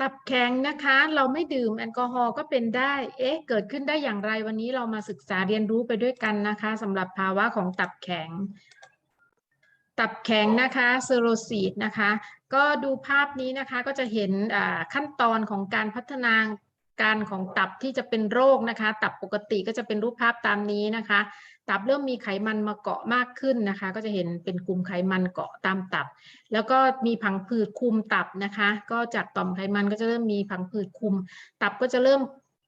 ตับแข็งนะคะ เราไม่ดื่มแอลกอฮอล์ก็เป็นได้ เอ๊ะ เกิดขึ้นได้อย่างไรวันนี้เรามาศึกษาเรียนรู้ไปด้วยกันนะคะสำหรับภาวะของตับแข็ง ตับแข็งนะคะเซโรซีดนะคะ ก็ดูภาพนี้นะคะก็จะเห็นขั้นตอนของการพัฒนาการของตับที่จะเป็นโรคนะคะ ตับปกติก็จะเป็นรูปภาพตามนี้นะคะ ตับเริ่มมีไขมันมาเกาะมากขึ้นนะคะ ก็จะเห็นเป็นกลุ่มไขมันเกาะตามตับ แล้วก็มีผังผืดคุมตับนะคะ ก็จากต่อมไขมันก็จะเริ่มมีผังผืดคุม ตับก็จะเริ่ม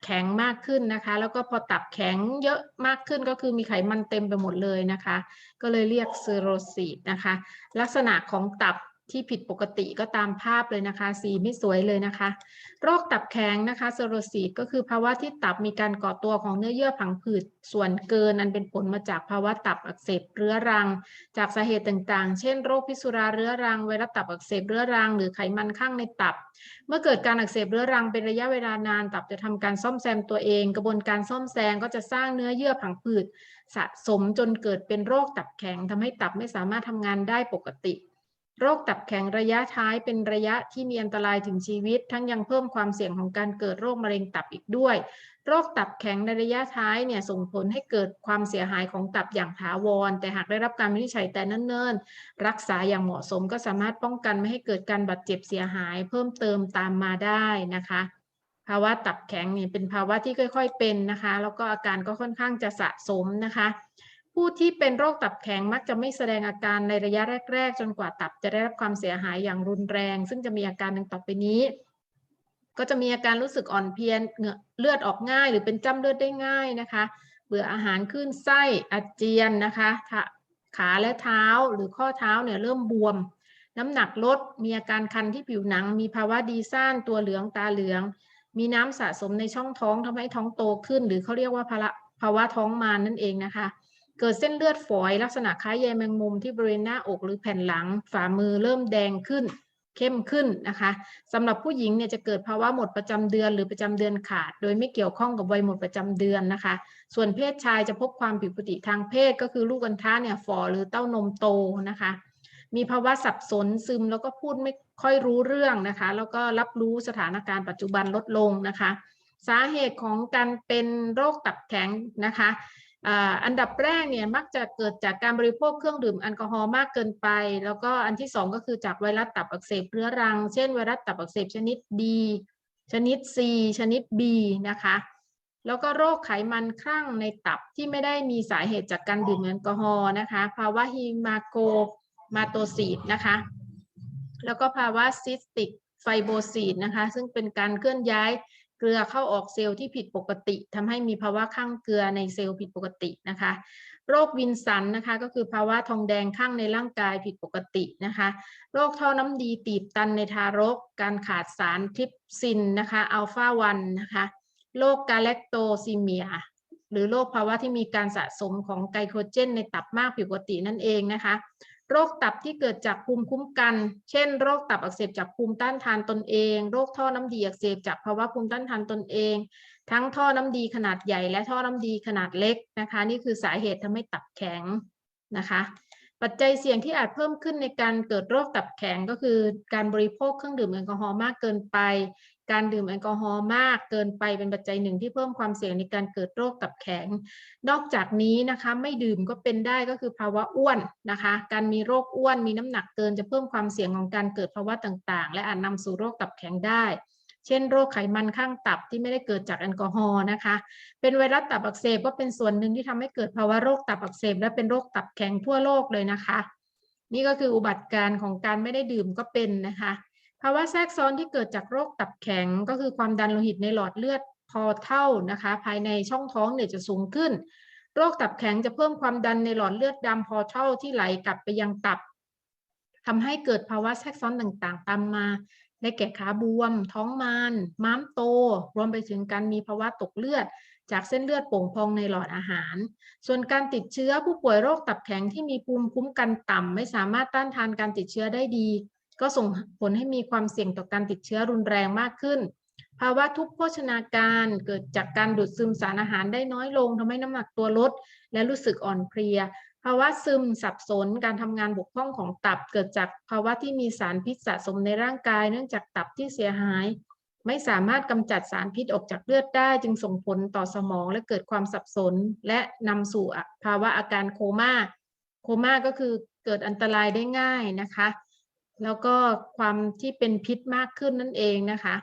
แข็งมากขึ้นนะคะ แล้วก็พอตับแข็งเยอะมากขึ้นก็คือมีไขมันเต็มไปหมดเลยนะคะ ก็เลยเรียกเซโรซีดนะคะ ลักษณะของตับ ที่ผิดปกติก็ตามภาพเลยนะคะ สีไม่สวยเลยนะคะ โรคตับแข็งนะคะเซโรซีดก็คือภาวะที่ตับมีการก่อตัวของเนื้อเยื่อผังผืดส่วนเกินอันเป็นผลมาจากภาวะตับอักเสบเรื้อรัง จากสาเหตุต่างๆ เช่นโรคพิษสุราเรื้อรังไวรัสตับอักเสบเรื้อรัง หรือไขมันข้างในตับ เมื่อเกิดการอักเสบเรื้อรังเป็นระยะเวลานาน ตับจะทำการซ่อมแซมตัวเอง กระบวนการซ่อมแซมก็จะสร้างเนื้อเยื่อผังผืดสะสมจนเกิดเป็นโรคตับแข็งทำให้ตับไม่สามารถทำงานได้ปกติ โรคตับแข็งระยะท้ายเป็นระยะที่มีอันตรายถึงชีวิต ทั้งยังเพิ่มความเสี่ยงของการเกิดโรคมะเร็งตับอีกด้วย โรคตับแข็งในระยะท้ายเนี่ยส่งผลให้เกิดความเสียหายของตับอย่างถาวร แต่หากได้รับการวินิจฉัยแต่เนิ่นๆ รักษาอย่างเหมาะสมก็สามารถป้องกันไม่ให้เกิดการบาดเจ็บเสียหาย เพิ่มเติมตามมาได้นะคะภาวะตับแข็งเนี่ยเป็นภาวะที่ค่อย ๆ เป็นนะคะ แล้วก็อาการก็ค่อนข้างจะสะสมนะคะ ผู้ที่เป็นโรคตับแข็งมักจะไม่แสดงอาการในระยะแรก ๆ จนกว่าตับจะได้รับความเสียหายอย่างรุนแรง ซึ่งจะมีอาการดังต่อไปนี้ ก็จะมีอาการรู้สึกอ่อนเพลียเลือดออกง่าย หรือเป็นจ้ำเลือดได้ง่ายนะคะ เบื่ออาหารขึ้นไส้อาเจียนนะคะขาและเท้าหรือข้อเท้าเนี่ยเริ่มบวม น้ำหนักลดมีอาการคันที่ผิวหนัง มีภาวะดีซ่านตัวเหลืองตาเหลือง มีน้ำสะสมในช่องท้องทำให้ท้องโตขึ้น หรือเขาเรียกว่าภาวะท้องมารนนั่นเองนะคะ เกิดเส้นเลือดฝอยลักษณะคล้ายใยแมงมุมที่บริเวณหน้าอกหรือแผ่นหลัง ฝ่ามือเริ่มแดงขึ้น เข้มขึ้นนะคะสำหรับผู้หญิงเนี่ยจะเกิดภาวะหมดประจำเดือนหรือประจำเดือนขาด โดยไม่เกี่ยวข้องกับวัยหมดประจำเดือนนะคะ ส่วนเพศชายจะพบความผิดปกติทางเพศก็คือลูกอัณฑะเนี่ยฝ่อหรือเต้านมโตนะคะมีภาวะสับสนซึมแล้วก็พูดไม่ค่อยรู้เรื่องนะคะ แล้วก็รับรู้สถานการณ์ปัจจุบันลดลงนะคะ สาเหตุของการเป็นโรคตับแข็งนะคะ อันดับแรกเนี่ยมักจะเกิดจากการบริโภคเครื่องดื่มแอลกอฮอล์มากเกินไป แล้วก็อันที่สองก็คือจากไวรัสตับอักเสบเรื้อรัง เช่นไวรัสตับอักเสบชนิด B ชนิด C ชนิด B นะคะ แล้วก็โรคไขมันครั่งในตับที่ไม่ได้มีสาเหตุจากการดื่มแอลกอฮอล์นะคะภาวะฮีมาโกมาโตซีดนะคะ แล้วก็ภาวะซิสติกไฟโบซีดนะคะ ซึ่งเป็นการเคลื่อนย้าย เกลือเข้าออกเซลล์ที่ผิดปกติทำให้มีภาวะข้างเกลือในเซลล์ผิดปกตินะคะ โรควินสันนะคะก็คือภาวะทองแดงข้างในร่างกายผิดปกตินะคะ โรคท่อน้ำดีตีบตันในทารก การขาดสารทริปซินนะคะอัลฟาวันนะคะโรคกาเลคโตซีเมียหรือโรคภาวะที่มีการสะสมของไกลโคเจนในตับมากผิดปกตินั่นเองนะคะ โรคตับที่เกิดจากภูมิคุ้มกัน เช่น โรคตับอักเสบจากภูมิต้านทานตนเอง โรคท่อน้ำดีอักเสบจากภาวะภูมิต้านทานตนเอง ทั้งท่อน้ำดีขนาดใหญ่และท่อน้ำดีขนาดเล็กนะคะ นี่คือสาเหตุทำให้ตับแข็งนะคะ ปัจจัยเสี่ยงที่อาจเพิ่มขึ้นในการเกิดโรคตับแข็งก็คือ การบริโภคเครื่องดื่มแอลกอฮอล์มากเกินไป การดื่มแอลกอฮอล์มากเกินไปเป็นปัจจัยหนึ่งที่เพิ่มความเสี่ยงในการเกิดโรคตับแข็ง นอกจากนี้นะคะไม่ดื่มก็เป็นได้ก็คือภาวะอ้วนนะคะ การมีโรคอ้วนมีน้ำหนักเกินจะเพิ่มความเสี่ยงของการเกิดภาวะต่างๆ และอาจนำสู่โรคตับแข็งได้ เช่น โรคไขมันข้างตับที่ไม่ได้เกิดจากแอลกอฮอล์นะคะ เป็นไวรัสตับอักเสบก็เป็นส่วนหนึ่งที่ทำให้เกิดภาวะโรคตับอักเสบและเป็นโรคตับแข็งทั่วโลกเลยนะคะ นี่ก็คืออุบัติการณ์ของการไม่ได้ดื่มก็เป็นนะคะ ภาวะแทรกซ้อนที่เกิดจากโรคตับแข็ง ก็คือความดันโลหิตในหลอดเลือดพอเท่านะคะ ภายในช่องท้องเนี่ยจะสูงขึ้น โรคตับแข็งจะเพิ่มความดันในหลอดเลือดดำพอเท่าที่ไหลกลับไปยังตับทำให้เกิดภาวะแทรกซ้อนต่างๆ ตามมาได้แก่ขาบวม ท้องมานม้ามโต รวมไปถึงการมีภาวะตกเลือด จากเส้นเลือดโป่งพองในหลอดอาหาร ส่วนการติดเชื้อผู้ป่วยโรคตับแข็งที่มีภูมิคุ้มกันต่ำไม่สามารถต้านทานการติดเชื้อได้ดี ก็ส่งผลให้มีความเสี่ยงต่อการติดเชื้อรุนแรงมากขึ้น ภาวะทุกโภชนาการเกิดจากการดูดซึมสารอาหารได้น้อยลงทำให้น้ำหนักตัวลด และรู้สึกอ่อนเพลีย ภาวะซึมสับสน การทำงานบกพร่องของตับ เกิดจากภาวะที่มีสารพิษสะสมในร่างกาย เนื่องจากตับที่เสียหาย ไม่สามารถกำจัดสารพิษออกจากเลือดได้ จึงส่งผลต่อสมองและเกิดความสับสน และนำสู่ภาวะอาการโคม่า โคม่าก็คือเกิดอันตรายได้ง่ายนะคะ แล้วก็ความที่เป็นพิษมากขึ้นนั่นเองนะคะ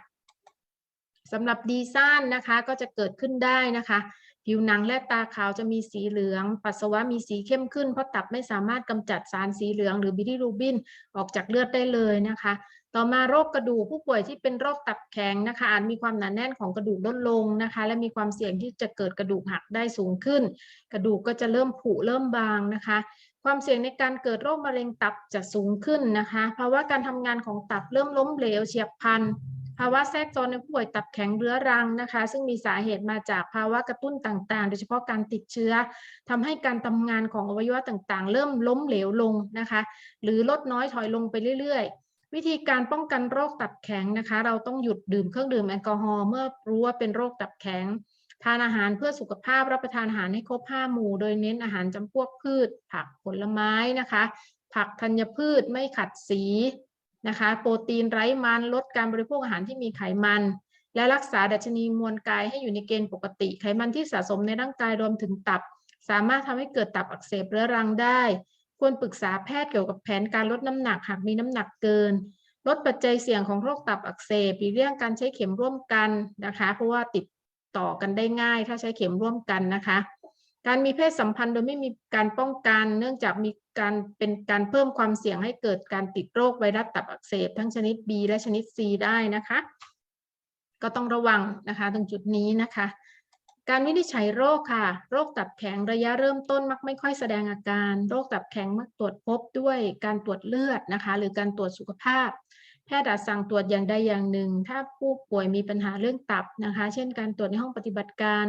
สำหรับดีซ่านนะคะก็จะเกิดขึ้นได้นะคะ ผิวหนังและตาขาวจะมีสีเหลือง ปัสสาวะมีสีเข้มขึ้น เพราะตับไม่สามารถกำจัดสารสีเหลือง หรือบิลิรูบินออกจากเลือดได้เลยนะคะ ต่อมาโรคกระดูกผู้ป่วยที่เป็นโรคตับแข็งนะคะ อาจมีความหนาแน่นของกระดูกลดลงนะคะ และมีความเสี่ยงที่จะเกิดกระดูกหักได้สูงขึ้น กระดูกก็จะเริ่มผุเริ่มบางนะคะ ความเสี่ยงในการเกิดโรคมะเร็งตับจะสูงขึ้นนะคะภาวะการทำงานของตับเริ่มล้มเหลวเฉียบพลันภาวะแทรกซ้อนในผู้ป่วยตับแข็งเรื้อรังนะคะ ซึ่งมีสาเหตุมาจากภาวะกระตุ้นต่างๆ โดยเฉพาะการติดเชื้อทำให้การทำงานของอวัยวะต่างๆ เริ่มล้มเหลวลงนะคะ หรือลดน้อยถอยลงไปเรื่อยๆ วิธีการป้องกันโรคตับแข็งนะคะ เราต้องหยุดดื่มเครื่องดื่มแอลกอฮอล์เมื่อรู้ว่าเป็นโรคตับแข็ง ทานอาหารเพื่อสุขภาพรับประทานอาหารให้ครบห้าหมู่ โดยเน้นอาหารจำพวกพืช ผักผลไม้นะคะ ผักธัญพืชไม่ขัดสีนะคะ โปรตีนไร้มันลดการบริโภคอาหารที่มีไขมัน และรักษาดัชนีมวลกายให้อยู่ในเกณฑ์ปกติ ไขมันที่สะสมในร่างกายรวมถึงตับ สามารถทำให้เกิดตับอักเสบเรื้อรังได้ ควรปรึกษาแพทย์เกี่ยวกับแผนการลดน้ำหนักหากมีน้ำหนักเกินลดปัจจัยเสี่ยงของโรคตับอักเสบหลีกเลี่ยงการใช้เข็มร่วมกันนะคะ เพราะว่าติด ต่อกันได้ง่าย ถ้าใช้เข็มร่วมกันนะคะ การมีเพศสัมพันธ์โดยไม่มีการป้องกัน เนื่องจากมีการเป็นการเพิ่มความเสี่ยงให้เกิดการติดโรคไวรัสตับอักเสบ ทั้งชนิด B และชนิด C ได้นะคะ ก็ต้องระวังนะคะตรงจุดนี้นะคะการวินิจฉัยโรคค่ะ โรคตับแข็งระยะเริ่มต้นมักไม่ค่อยแสดงอาการ โรคตับแข็งมักตรวจพบด้วยการตรวจเลือดนะคะ หรือการตรวจสุขภาพ แพทย์อาจสั่งตรวจอย่างใดอย่างหนึ่ง ถ้าผู้ป่วยมีปัญหาเรื่องตับนะคะ เช่น การตรวจในห้องปฏิบัติการ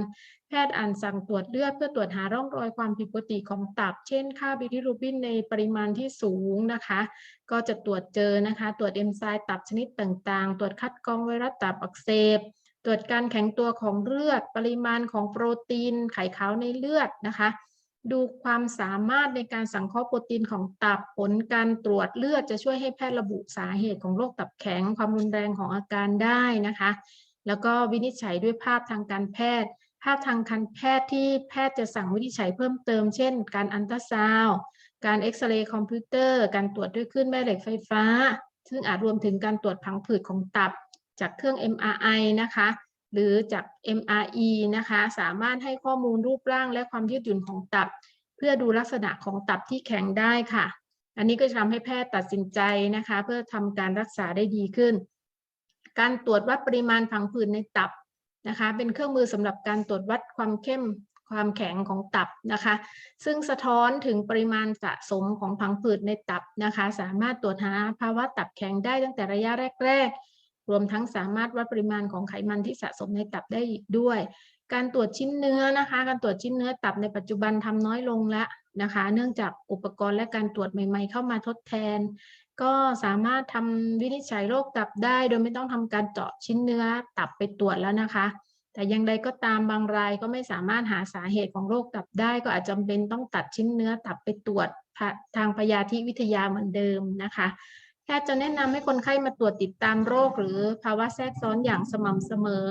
แพทย์อ่านสั่งตรวจเลือดเพื่อตรวจหาร่องรอยความผิดปกติของตับ เช่น ค่าบิลิรูบินในปริมาณที่สูงนะคะ ก็จะตรวจเจอนะคะ ตรวจเอนไซม์ตับชนิดต่างๆ ตรวจคัดกรองไวรัสตับอักเสบ ตรวจการแข็งตัวของเลือด ปริมาณของโปรตีน ไขขาวในเลือดนะคะ ดูความสามารถในการสังเคราะห์โปรตีนของตับผลการตรวจเลือดจะช่วยให้แพทย์ระบุสาเหตุของโรคตับแข็ง ความรุนแรงของอาการได้นะคะ แล้วก็วินิจฉัยด้วยภาพทางการแพทย์ ภาพทางการแพทย์ที่แพทย์จะสั่งวินิจฉัยเพิ่มเติม เช่น การอันตราซาวการเอ็กซเรย์คอมพิวเตอร์ การตรวจด้วยคลื่นแม่เหล็กไฟฟ้า ซึ่งอาจรวมถึงการตรวจพังผืดของตับจากเครื่อง MRI นะคะ หรือจาก MRE นะคะ สามารถให้ข้อมูลรูปร่างและความยืดหยุ่นของตับ เพื่อดูลักษณะของตับที่แข็งได้ค่ะ อันนี้ก็จะทำให้แพทย์ตัดสินใจนะคะ เพื่อทำการรักษาได้ดีขึ้น การตรวจวัดปริมาณผังผืดในตับนะคะ เป็นเครื่องมือสำหรับการตรวจวัดความเข้มความแข็งของตับนะคะ ซึ่งสะท้อนถึงปริมาณสะสมของผังผืดในตับนะคะ สามารถตรวจหาภาวะตับแข็งได้ตั้งแต่ระยะแรก รวมทั้งสามารถวัดปริมาณของไขมันที่สะสมในตับได้อีกด้วย การตรวจชิ้นเนื้อนะคะ การตรวจชิ้นเนื้อตับในปัจจุบันทำน้อยลงแล้วนะคะ เนื่องจากอุปกรณ์และการตรวจใหม่ๆ เข้ามาทดแทน ก็สามารถทำวินิจฉัยโรคตับได้ โดยไม่ต้องทำการเจาะชิ้นเนื้อตับไปตรวจแล้วนะคะ แต่อย่างใดก็ตามบางรายก็ไม่สามารถหาสาเหตุของโรคตับได้ ก็อาจจำเป็นต้องตัดชิ้นเนื้อตับไปตรวจทางพยาธิวิทยาเหมือนเดิมนะคะ ทย์จะแนะนำให้คนไข้มาตรวจติดตามโรค หรือภาวะแทรกซ้อนอย่างสม่ำเสมอ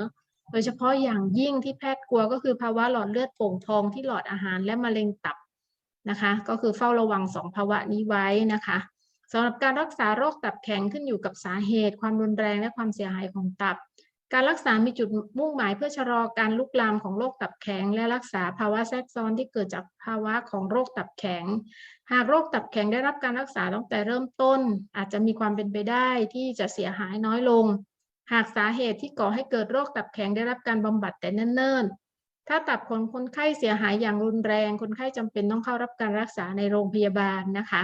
โดยเฉพาะอย่างยิ่งที่แพทย์กลัวก็คือภาวะหลอดเลือดโป่งพองที่หลอดอาหารและมะเร็งตับนะคะ ก็คือเฝ้าระวังสองภาวะนี้ไว้นะคะสำหรับการรักษาโรคตับแข็งขึ้นอยู่กับสาเหตุ ความรุนแรงและความเสียหายของตับ การรักษา มีจุดมุ่งหมายเพื่อชะลอการลุกลามของโรคตับแข็ง และรักษาภาวะแทรกซ้อนที่เกิดจากภาวะของโรคตับแข็ง หากโรคตับแข็งได้รับการรักษาตั้งแต่เริ่มต้น อาจจะมีความเป็นไปได้ที่จะเสียหายน้อยลง หากสาเหตุที่ก่อให้เกิดโรคตับแข็งได้รับการบำบัดแต่เนิ่นๆ ถ้าตับของคนไข้เสียหายอย่างรุนแรง คนไข้จำเป็นต้องเข้ารับการรักษาในโรงพยาบาลนะคะ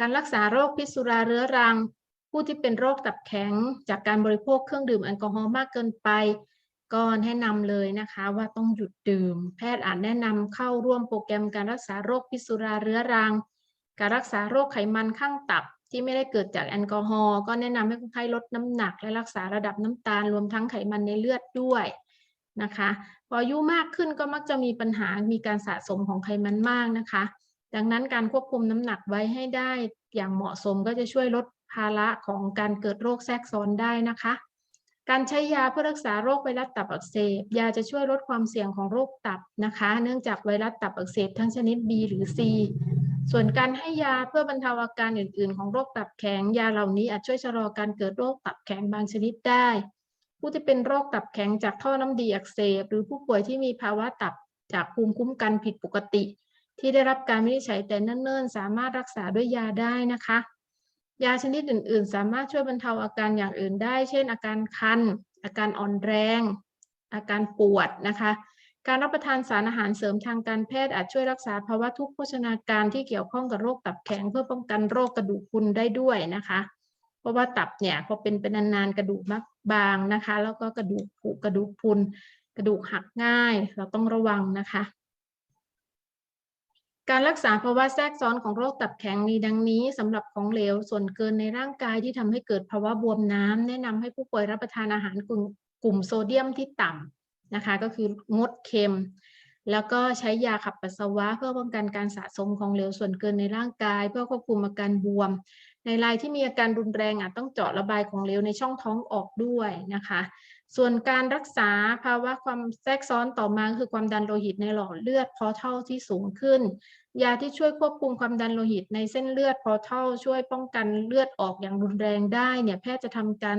การรักษาโรคพิษสุราเรื้อรัง ผู้ที่เป็นโรคตับแข็ง จากการบริโภคเครื่องดื่มแอลกอฮอล์มากเกินไป ก็แนะนำเลยนะคะว่าต้องหยุดดื่ม แพทย์อาจแนะนำเข้าร่วมโปรแกรมการรักษาโรคพิษสุราเรื้อรัง การรักษาโรคไขมันข้างตับที่ไม่ได้เกิดจากแอลกอฮอล์ก็แนะนำให้คนไข้ลดน้ำหนัก และรักษาระดับน้ำตาลรวมทั้งไขมันในเลือดด้วยนะคะ พออายุมากขึ้นก็มักจะมีปัญหามีการสะสมของไขมันมากนะคะ ดังนั้นการควบคุมน้ำหนักไว้ให้ได้อย่างเหมาะสมก็จะช่วยลดภาระของการเกิดโรคแทรกซ้อนได้นะคะ การใช้ยาเพื่อรักษาโรคไวรัสตับอักเสบ ยาจะช่วยลดความเสี่ยงของโรคตับนะคะ เนื่องจากไวรัสตับอักเสบทั้งชนิด B หรือ C ส่วนการให้ยาเพื่อบรรเทาอาการอื่น ๆ ของโรคตับแข็ง ยาเหล่านี้อาจช่วยชะลอการเกิดโรคตับแข็งบางชนิดได้ ผู้ที่เป็นโรคตับแข็งจากท่อน้ำดีอักเสบ หรือผู้ป่วยที่มีภาวะตับจากภูมิคุ้มกันผิดปกติ ที่ได้รับการวินิจฉัยแต่เนิ่นๆ สามารถรักษาด้วยยาได้นะคะ ยาชนิดอื่น ๆ สามารถช่วยบรรเทาอาการอย่างอื่นได้ เช่น อาการคัน อาการอ่อนแรง อาการปวดนะคะ การรับประทานสารอาหารเสริมทางการแพทย์อาจช่วยรักษาภาวะทุกข์โภชนาการที่เกี่ยวข้องกับโรคตับแข็งเพื่อป้องกันโรคกระดูกพรุนได้ด้วยนะคะ เพราะว่าตับเนี่ยพอเป็นเป็นนานๆกระดูกมักบางนะคะ แล้วก็กระดูกผุกระดูกพรุนกระดูกหักง่าย เราต้องระวังนะคะ การรักษาภาวะแทรกซ้อนของโรคตับแข็งมีดังนี้สำหรับของเหลวส่วนเกินในร่างกายที่ทำให้เกิดภาวะบวมน้ำแนะนำให้ผู้ป่วยรับประทานอาหารกลุ่มกลุ่มโซเดียมที่ต่ำนะคะก็คืองดเค็ม แล้วก็ใช้ยาขับปัสสาวะ เพื่อป้องกันการสะสมของเหลวส่วนเกินในร่างกาย เพื่อควบคุมอาการบวม ในรายที่มีอาการรุนแรงอาจต้องเจาะระบายของเหลวในช่องท้องออกด้วยนะคะ ส่วนการรักษาภาวะความแทรกซ้อนต่อมาคือความดันโลหิตในหลอดเลือดพอเท่าที่สูงขึ้น ยาที่ช่วยควบคุมความดันโลหิตในเส้นเลือดพอท่าช่วยป้องกันเลือดออกอย่างรุนแรงได้เนี่ยแพทย์จะทำการ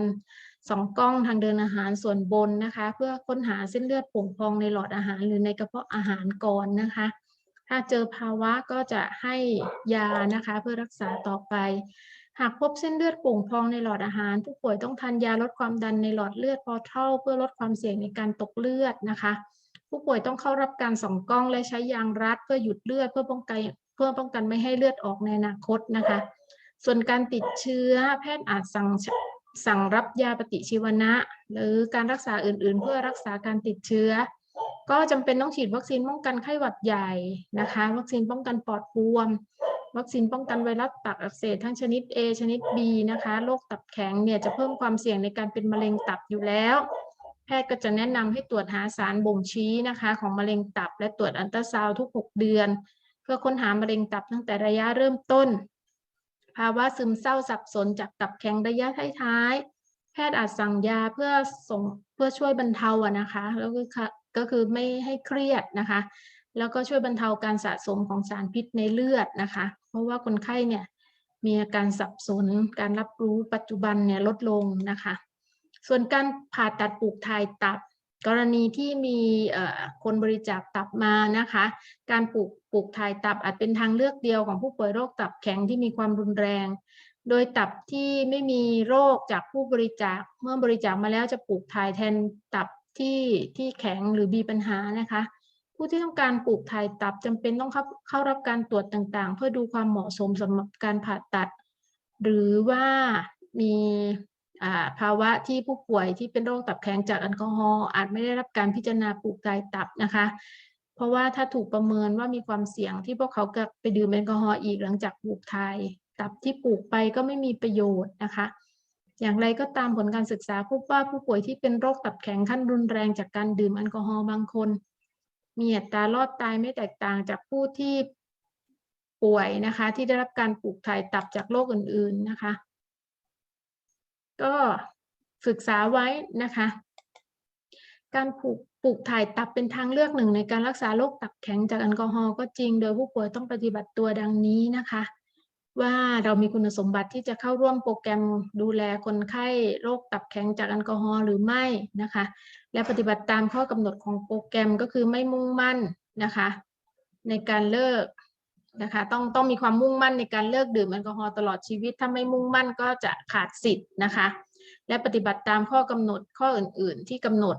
สองกล้องทางเดินอาหารส่วนบนนะคะ เพื่อค้นหาเส้นเลือดโป่งพองในหลอดอาหารหรือในกระเพาะอาหารก่อนนะคะ ถ้าเจอภาวะก็จะให้ยานะคะเพื่อรักษาต่อไป หากพบเส้นเลือดป่งพองในหลอดอาหาร ผู้ป่วยต้องทานยาลดความดันในหลอดเลือดพอเท่าเพื่อลดความเสี่ยงในการตกเลือดนะคะ ผู้ป่วยต้องเข้ารับการส่องกล้องและใช้ยางรัดเพื่อหยุดเลือดเพื่อป้องกันเพื่อป้องกันไม่ให้เลือดออกในอนาคตนะคะ ส่วนการติดเชื้อแพทย์อาจสั่งสั่งรับยาปฏิชีวนะ หรือการรักษาอื่นๆ เพื่อรักษาการติดเชื้อ ก็จำเป็นต้องฉีดวัคซีนป้องกันไข้หวัดใหญ่นะคะ วัคซีนป้องกันปอดบวม วัคซีนป้องกันไวรัสตับอักเสบทั้งชนิด A ชนิด B นะคะโรคตับแข็งเนี่ยจะเพิ่มความเสี่ยงในการเป็นมะเร็งตับอยู่แล้ว ทย์ก็จะแนะนำให้ตรวจหาสารบ่งชี้นะคะ ของมะเร็งตับ และตรวจอัลตราซาวด์ทุก 6 เดือน เพื่อค้นหามะเร็งตับตั้งแต่ระยะเริ่มต้น ภาวะซึมเศร้าสับสนจากตับแข็งระยะท้ายๆแพทย์อาจสั่งยาเพื่อส่งเพื่อช่วยบรรเทาอะนะคะแล้วก็ค่ะก็คือไม่ให้เครียดนะคะ แล้วก็ช่วยบรรเทาการสะสมของสารพิษในเลือดนะคะ เพราะว่าคนไข้เนี่ยมีอาการสับสนการรับรู้ปัจจุบันเนี่ยลดลงนะคะ ส่วนการผ่าตัดปลูกถ่ายตับ กรณีที่มีคนบริจาคตับมานะคะ การปลูกปลูกถ่ายตับอาจเป็นทางเลือกเดียวของผู้ป่วยโรคตับแข็งที่มีความรุนแรง โดยตับที่ไม่มีโรคจากผู้บริจาค เมื่อบริจาคมาแล้วจะปลูกถ่ายแทนตับที่ที่แข็งหรือมีปัญหานะคะผู้ที่ต้องการปลูกถ่ายตับจำเป็นต้องเข้าเข้ารับการตรวจต่างๆ เพื่อดูความเหมาะสมสำหรับการผ่าตัด หรือว่ามี ภาวะที่ผู้ป่วยที่เป็นโรคตับแข็งจากแอลกอฮอล์อาจไม่ได้รับการพิจารณาปลูกถ่ายตับนะคะ เพราะว่าถ้าถูกประเมินว่ามีความเสี่ยงที่พวกเขาจะไปดื่มแอลกอฮอล์อีกหลังจากปลูกถ่ายตับที่ปลูกไปก็ไม่มีประโยชน์นะคะ อย่างไรก็ตามผลการศึกษาพบว่าผู้ป่วยที่เป็นโรคตับแข็งขั้นรุนแรงจากการดื่มแอลกอฮอล์บางคน มีอัตรารอดตายไม่แตกต่างจากผู้ที่ป่วยนะคะ ที่ได้รับการปลูกถ่ายตับจากโรคอื่น ๆนะคะ ก็ศึกษาไว้นะคะ การปลูกปลูกถ่ายตับเป็นทางเลือกหนึ่งในการรักษาโรคตับแข็งจากแอลกอฮอล์ก็จริง โดยผู้ป่วยต้องปฏิบัติตัวดังนี้นะคะ ว่าเรามีคุณสมบัติที่จะเข้าร่วมโปรแกรมดูแลคนไข้โรคตับแข็งจากแอลกอฮอล์หรือไม่นะคะ และปฏิบัติตามข้อกำหนดของโปรแกรมก็คือไม่มุ่งมั่นนะคะ ในการเลิก นะคะต้องต้องมีความมุ่งมั่นในการเลิกดื่มแอลกอฮอล์ตลอดชีวิต ถ้าไม่มุ่งมั่นก็จะขาดสิทธิ์นะคะ และปฏิบัติตามข้อกำหนดข้ออื่น ๆ ที่กำหนด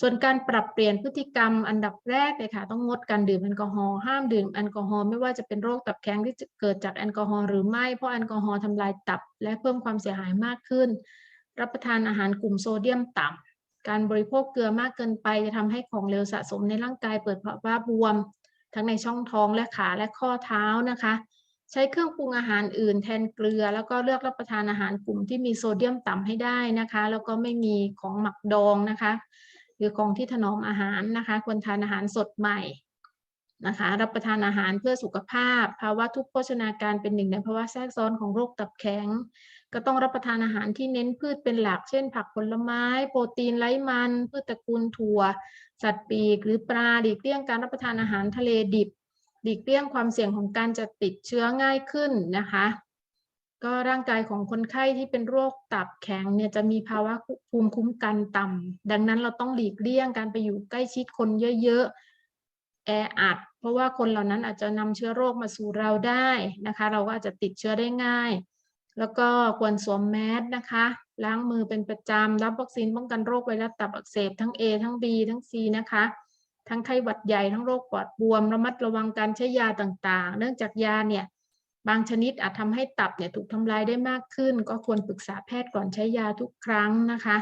ส่วนการปรับเปลี่ยนพฤติกรรมอันดับแรกเลยค่ะ ต้องงดการดื่มแอลกอฮอล์ห้ามดื่มแอลกอฮอล์ไม่ว่าจะเป็นโรคตับแข็งที่เกิดจากแอลกอฮอล์หรือไม่เพราะแอลกอฮอล์ทำลายตับ และเพิ่มความเสียหายมากขึ้น รับประทานอาหารกลุ่มโซเดียมต่ำการบริโภคเกลือมากเกินไปจะทำให้ของเหลวสะสมในร่างกายเปิดภาวะบวม ทั้งในช่องท้องและขาและข้อเท้านะคะ ใช้เครื่องปรุงอาหารอื่นแทนเกลือ แล้วก็เลือกรับประทานอาหารกลุ่มที่มีโซเดียมต่ำให้ได้นะคะ แล้วก็ไม่มีของหมักดองนะคะ หรือของที่ถนอมอาหารนะคะ ควรทานอาหารสดใหม่นะคะ รับประทานอาหารเพื่อสุขภาพ ภาวะทุกโภชนาการเป็นหนึ่งในภาวะแทรกซ้อนของโรคตับแข็ง ก็ต้องรับประทานอาหารที่เน้นพืชเป็นหลัก เช่น ผักผลไม้ โปรตีนไร้มัน พืชตระกูลถั่ว สัตว์ปีก หรือปลาหลีกเลี่ยงการรับประทานอาหารทะเลดิบหลีกเลี่ยงความเสี่ยงของการจะติดเชื้อง่ายขึ้นนะคะ ก็ร่างกายของคนไข้ที่เป็นโรคตับแข็งเนี่ยจะมีภาวะภูมิคุ้มกันต่ำดังนั้นเราต้องหลีกเลี่ยงการไปอยู่ใกล้ชิดคนเยอะๆแออัด เพราะว่าคนเหล่านั้นอาจจะนำเชื้อโรคมาสู่เราได้นะคะ เราก็อาจจะติดเชื้อได้ง่าย แล้วก็ควรสวมแมสนะคะ ล้างมือเป็นประจำ รับวัคซีนป้องกันโรคไวรัสตับอักเสบทั้ง A ทั้ง B ทั้ง C นะคะ ทั้งไข้หวัดใหญ่ทั้งโรคปอดบวม ระมัดระวังการใช้ยาต่างๆ เนื่องจากยาเนี่ยบางชนิดอาจทำให้ตับเนี่ยถูกทำลายได้มากขึ้น ก็ควรปรึกษาแพทย์ก่อนใช้ยาทุกครั้งนะคะ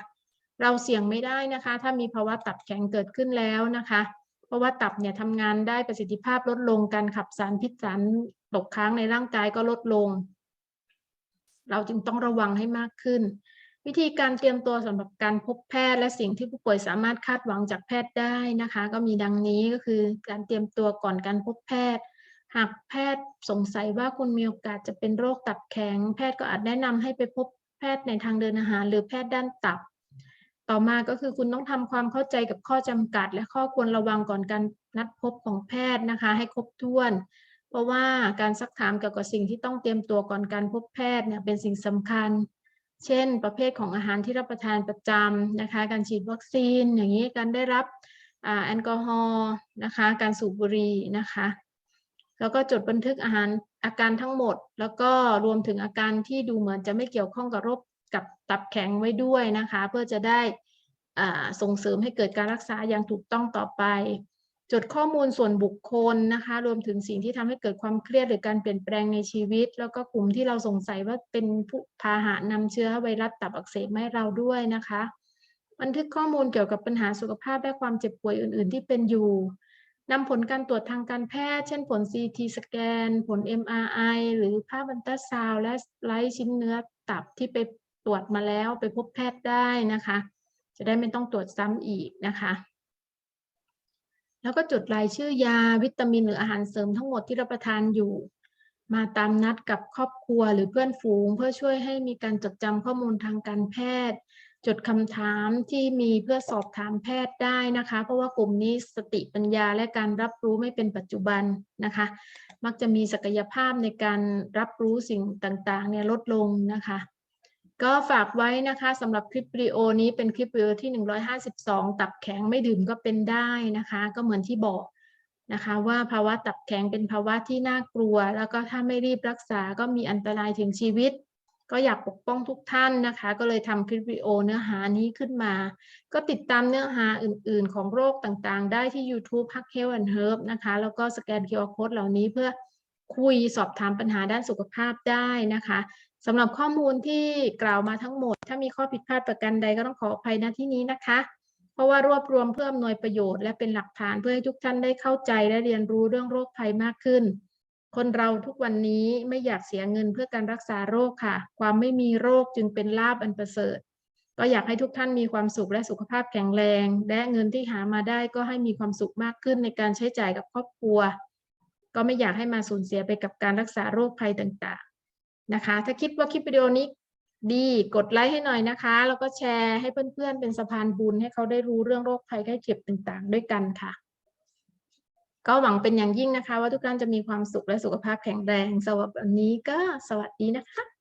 เราเสี่ยงไม่ได้นะคะ ถ้ามีภาวะตับแข็งเกิดขึ้นแล้วนะคะ เพราะว่าตับเนี่ยทำงานได้ประสิทธิภาพลดลงการขับสารพิษสารตกค้างในร่างกายก็ลดลง เราจึงต้องระวังให้มากขึ้น วิธีการเตรียมตัวสำหรับการพบแพทย์และสิ่งที่ผู้ป่วยสามารถคาดหวังจากแพทย์ได้นะคะ ก็มีดังนี้ก็คือการเตรียมตัวก่อนการพบแพทย์ หากแพทย์สงสัยว่าคุณมีโอกาสจะเป็นโรคตับแข็ง แพทย์ก็อาจแนะนำให้ไปพบแพทย์ในทางเดินอาหาร หรือแพทย์ด้านตับ ต่อมาก็คือคุณต้องทำความเข้าใจกับข้อจำกัด และข้อควรระวังก่อนการนัดพบของแพทย์นะคะ ให้ครบถ้วน เพราะว่าการซักถามเกี่ยวกับสิ่งที่ต้องเตรียมตัวก่อนการพบแพทย์เนี่ยเป็นสิ่งสำคัญ เช่น ประเภทของอาหารที่รับประทานประจำนะคะ การฉีดวัคซีนอย่างนี้การได้รับอแอลกอฮอล์นะคะ การสูบบุหรี่นะคะ แล้วก็จดบันทึกอาหารอาการทั้งหมด แล้วก็รวมถึงอาการที่ดูเหมือนจะไม่เกี่ยวข้องกับโรคกับตับแข็งไว้ด้วยนะคะ เพื่อจะได้ส่งเสริมให้เกิดการรักษาอย่างถูกต้องต่อไป จดข้อมูลส่วนบุคคลนะคะ รวมถึงสิ่งที่ทำให้เกิดความเครียดหรือการเปลี่ยนแปลงในชีวิต แล้วก็กลุ่มที่เราสงสัยว่าเป็นผู้พาหะนำเชื้อไวรัสตับอักเสบให้เราด้วยนะคะ บันทึกข้อมูลเกี่ยวกับปัญหาสุขภาพและความเจ็บป่วยอื่น ๆ ที่เป็นอยู่นำผลการตรวจทางการแพทย์ เช่นผล CT สแกน ผล MRI หรือภาพบันตาซาวและไลท์ชิ้นเนื้อตับที่ไปตรวจมาแล้วไปพบแพทย์ได้นะคะ จะได้ไม่ต้องตรวจซ้ำอีกนะคะ แล้วก็จดรายชื่อยาวิตามินหรืออาหารเสริมทั้งหมดที่รับประทานอยู่ มาตามนัดกับครอบครัวหรือเพื่อนฝูง เพื่อช่วยให้มีการจดจำข้อมูลทางการแพทย์ จดคำถามที่มีเพื่อสอบถามแพทย์ได้นะคะ เพราะว่ากลุ่มนี้สติปัญญาและการรับรู้ไม่เป็นปัจจุบันนะคะ มักจะมีศักยภาพในการรับรู้สิ่งต่างๆเนี่ยลดลงนะคะ ก็ฝากไว้นะคะสำหรับคลิปวิดีโอนี้เป็นคลิปวิดีโอที่ 152 ตับแข็งไม่ดื่มก็เป็นได้นะคะ ก็เหมือนที่บอกนะคะว่าภาวะตับแข็งเป็นภาวะที่น่ากลัว แล้วก็ถ้าไม่รีบรักษาก็มีอันตรายถึงชีวิต ก็อยากปกป้องทุกท่านนะคะ ก็เลยทำคลิปวิดีโอเนื้อหานี้ขึ้นมา ก็ติดตามเนื้อหาอื่นๆ ของโรคต่างๆ ได้ที่ YouTube Hack Health and Herb นะคะ แล้วก็สแกน QR Code เหล่านี้เพื่อคุยสอบถามปัญหาด้านสุขภาพได้นะคะ สำหรับข้อมูลที่กล่าวมาทั้งหมด ถ้ามีข้อผิดพลาดประการใดก็ต้องขออภัยณที่นี้นะคะ เพราะว่ารวบรวมเพื่ออำนวยประโยชน์และเป็นหลักฐานเพื่อให้ทุกท่านได้เข้าใจและเรียนรู้เรื่องโรคภัยมากขึ้น คนเราทุกวันนี้ไม่อยากเสียเงินเพื่อการรักษาโรคค่ะ ความไม่มีโรคจึงเป็นลาบอันประเสริฐ ก็อยากให้ทุกท่านมีความสุขและสุขภาพแข็งแรง และเงินที่หามาได้ก็ให้มีความสุขมากขึ้นในการใช้จ่ายกับครอบครัว ก็ไม่อยากให้มาสูญเสียไปกับการรักษาโรคภัยต่างๆ นะคะ ถ้าคิดว่าคลิปวิดีโอนี้ดีกดไลค์ให้หน่อยนะคะ แล้วก็แชร์ให้เพื่อนๆ เป็นสะพานบุญให้เขาได้รู้เรื่องโรคภัยไข้เจ็บต่างๆ ด้วยกันค่ะ ก็หวังเป็นอย่างยิ่งนะคะ ว่าทุกท่านจะมีความสุขและสุขภาพแข็งแรงสำหรับวันนี้ก็สวัสดีนะคะ